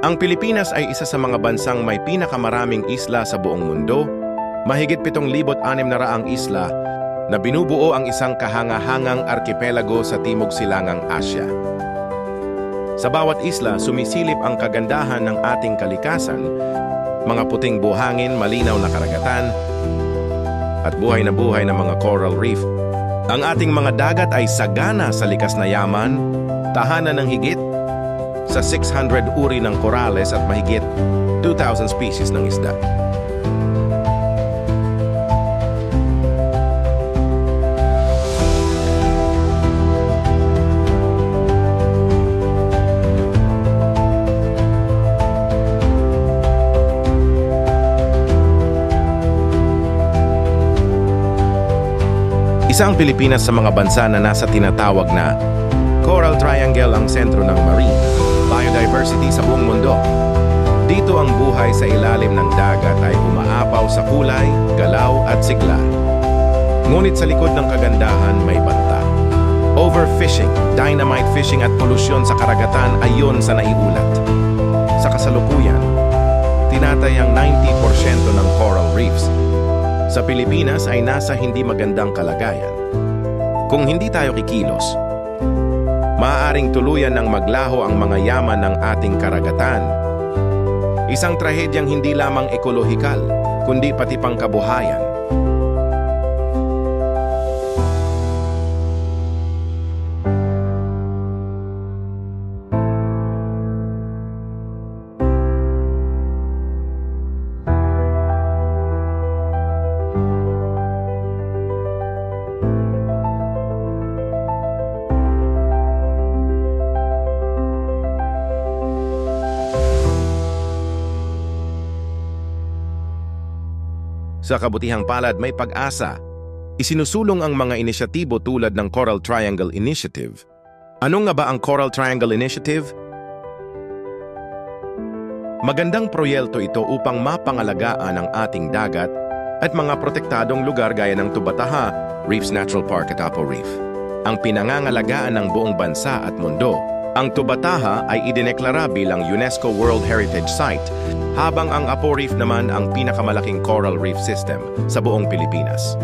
Ang Pilipinas ay isa sa mga bansang may pinakamaraming isla sa buong mundo, mahigit 7,600 isla na binubuo ang isang kahanga-hangang arkipelago sa Timog Silangang Asya. Sa bawat isla, sumisilip ang kagandahan ng ating kalikasan, mga puting buhangin, malinaw na karagatan, at buhay na buhay na mga coral reef. Ang ating mga dagat ay sagana sa likas na yaman, tahanan ng higit sa 600 uri ng korales at mahigit 2,000 species ng isda. Isa ang Pilipinas sa mga bansa na nasa tinatawag na Coral Triangle ang sentro ng marine biodiversity sa buong mundo. Dito ang buhay sa ilalim ng dagat ay umaapaw sa kulay, galaw at sigla. Ngunit sa likod ng kagandahan may banta. Overfishing, dynamite fishing at polusyon sa karagatan ay yun sa naiulat. Sa kasalukuyan, tinatayang 90% ng coral reefs sa Pilipinas ay nasa hindi magandang kalagayan. Kung hindi tayo kikilos, maaaring tuluyan ng maglaho ang mga yaman ng ating karagatan. Isang trahedyang hindi lamang ekolohikal, kundi pati pangkabuhayan. Sa kabutihang palad may pag-asa. Isinusulong ang mga inisyatibo tulad ng Coral Triangle Initiative. Ano nga ba ang Coral Triangle Initiative? Magandang proyekto ito upang mapangalagaan ang ating dagat at mga protektadong lugar gaya ng Tubataha, Reefs Natural Park at Apo Reef. Ang pinangangalagaan ng buong bansa at mundo. Ang Tubataha ay idineklara bilang UNESCO World Heritage Site habang ang Apo Reef naman ang pinakamalaking coral reef system sa buong Pilipinas.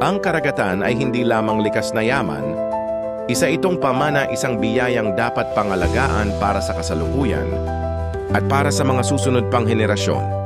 Ang karagatan ay hindi lamang likas na yaman, isa itong pamana isang biyayang dapat pangalagaan para sa kasalukuyan at para sa mga susunod pang henerasyon.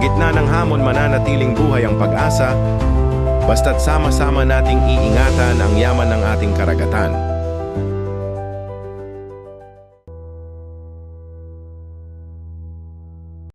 Gitna ng hamon mananatiling buhay ang pag-asa, basta't sama-sama nating iingatan ang yaman ng ating karagatan.